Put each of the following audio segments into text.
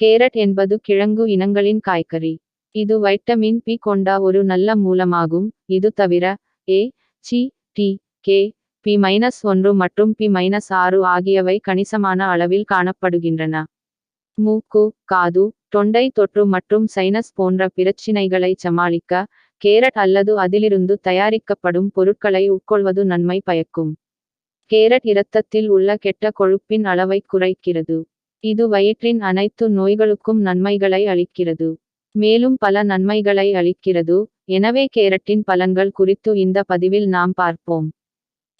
Carrot என்பது கிழங்கு இனங்களின் காய்கறி. இது வைட்டமின் பி கொண்ட ஒரு நல்ல மூலமாகும். இது தவிர A C D K B minus ஒன்று மற்றும் பி மைனஸ் ஆறு ஆகியவை கணிசமான அளவில் காணப்படுகின்றன. மூக்கு காது தொண்டை தொற்று மற்றும் சைனஸ் போன்ற பிரச்சினைகளை சமாளிக்க கேரட் அல்லது அதிலிருந்து தயாரிக்கப்படும் பொருட்களை உட்கொள்வது நன்மை பயக்கும். கேரட் இரத்தத்தில் உள்ள கெட்ட கொழுப்பின் அளவை குறைக்கிறது. இது வயிற்றின் அனைத்து நோய்களுக்கும் நன்மைகளை அளிக்கிறது. மேலும் பல நன்மைகளை அளிக்கிறது. எனவே கேரட்டின் பலன்கள் குறித்து இந்த பதிவில் நாம் பார்ப்போம்.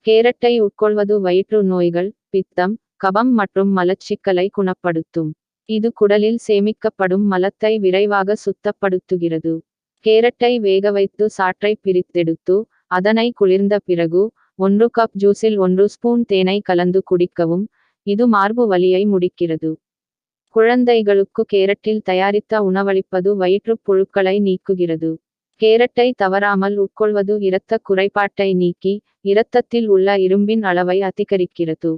கேரட்டை உட்கொள்வது வயிற்று நோய்கள் பித்தம் கபம் மற்றும் மலச்சிக்கலை குணப்படுத்தும். இது குடலில் சேமிக்கப்படும் மலத்தை விரைவாக சுத்தப்படுத்துகிறது. கேரட்டை வேக வைத்து சாற்றை பிரித்தெடுத்து அதனை குளிர்ந்த பிறகு ஒன்று கப் ஜூஸில் ஒன்று ஸ்பூன் தேனை கலந்து குடிக்கவும் இது மார்பு வலியை முடிக்கிறது. குழந்தைகளுக்கு கேரட்டில் தயாரித்த உணவளிப்பது வயிற்றுப் புழுக்களை நீக்குகிறது. கேரட்டை தவறாமல் உட்கொள்வது இரத்த குறைபாட்டை நீக்கி இரத்தத்தில் உள்ள இரும்பின் அளவை அதிகரிக்கிறது.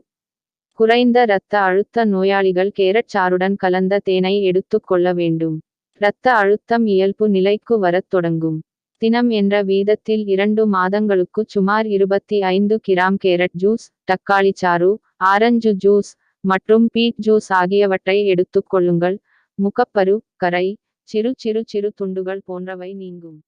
குறைந்த இரத்த அழுத்த நோயாளிகள் கேரட் சாறுடன் கலந்த தேனை எடுத்துக் கொள்ள வேண்டும். இரத்த அழுத்தம் இயல்பு நிலைக்கு வரத் தொடங்கும். தினம் என்ற வீதத்தில் இரண்டு மாதங்களுக்கு சுமார் இருபத்தி ஐந்து கிராம் கேரட் ஜூஸ் தக்காளி சாறு ஆரஞ்சு ஜூஸ் மற்றும் பீட் ஜூஸ் ஆகியவற்றை எடுத்துக் கொள்ளுங்கள். முகப்பரு கரை சிறு சிறு சிறு துண்டுகள் போன்றவை நீங்கும்.